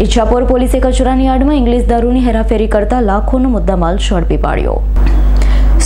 ઈચ્છાપોર પોલીસે કચરાની આડમાં ઇંગ્લિશ દારૂની હેરાફેરી કરતા લાખોનો મુદ્દામાલ ઝડપી પાડ્યો.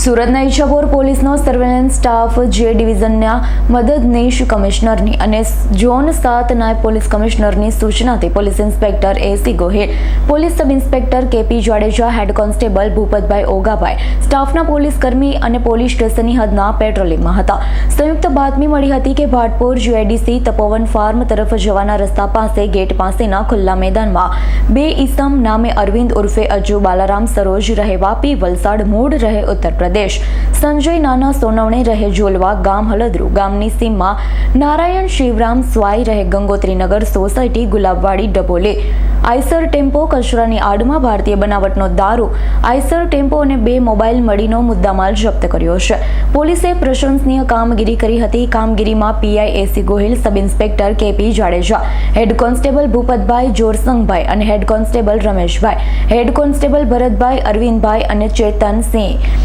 સુરતના ઈચ્છાપોર પોલીસનો સર્વેલન્સ સ્ટાફ જે ડિવિઝનના મદદનીશ કમિશનરની અને ઝોન સાત નાયબ પોલીસ કમિશનરની સૂચનાથી police inspector AC Gohil, police sub inspector KP Jadeja, head constable Bhupatbhai Ogabhai, સ્ટાફના પોલીસ કર્મી અને પોલીસ સ્ટેશનની હદના પેટ્રોલિંગમાં હતા. સંયુક્ત બાતમી મળી હતી કે ભાટપુર જીઆઈડીસી તપોવન ફાર્મ તરફ જવાના રસ્તા પાસે, ગેટ પાસેના ખુલ્લા મેદાનમાં બે ઈસમ નામે અરવિંદ ઉર્ફે અજુ બાલારામ સરોજ રહે વાપી વલસાડ મૂળ રહે ઉત્તર પ્રદેશ. સંજય નાના સોનવણે રહે જોલવા ગામ હળદરુ ગામની સીમમાં નારાયણ શિવરામ સ્વાઈ રહે Gangotrinagar society Gulabwadi Dabole Eicher tempo કચરાની આડમાં ભારતીય બનાવટનો દારૂ. આઈસર ટેમ્પો અને બે મોબાઈલ મળીનો મુદ્દામાલ જપ્ત કર્યો છે. પોલીસે પ્રશંસનીય કામગીરી કરી હતી. કામગીરીમાં PI AC Gohil, sub inspector KP Jadeja, head constable Bhupatbhai Jorsangbhai અને head constable Rameshbhai. Head constable Bharatbhai, Arvindbhai અને ચેતન સિંહ.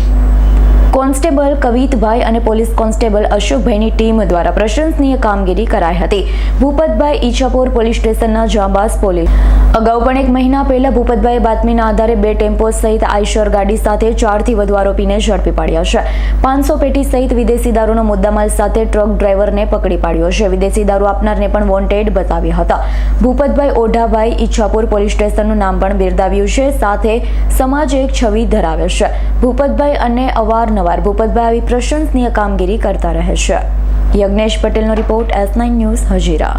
કોન્સ્ટેબલ કવિતભાઈ અને પોલીસ કોન્સ્ટેબલ અશોકભાઈની ટીમ દ્વારા પ્રશંસનીય કામગીરી કરાઈ હતી. ભૂપતભાઈ ઈચ્છાપુર પોલીસ સ્ટેશનના જાંબાઝ પોલીસ અગાઉ પણ એક મહિના પહેલા ભૂપતભાઈ બાતમીના આધારે બે ટેમ્પો સહિત આઈશર ગાડી સાથે ચારથી વધુ આરોપીને ઝડપી પાડ્યા છે. પાંચસો પેટી સહિત વિદેશી દારૂનો મુદ્દામાલ સાથે ટ્રક ડ્રાઈવરને પકડી પાડ્યો છે. વિદેશી દારૂ આપનારને પણ વોન્ટેડ બતાવ્યા હતા. ભૂપતભાઈ ઓઢાભાઈ ઈચ્છાપુર પોલીસ સ્ટેશનનું નામ પણ બિરદાવ્યું છે. સાથે સમાજ એક છબી ધરાવે છે. ભૂપતભાઈ અને અવારનવાર ભૂપતભાઈ આવી પ્રશંસનીય કામગીરી કરતા રહે છે. યજ્ઞેશ પટેલનો report S nine news Hazira.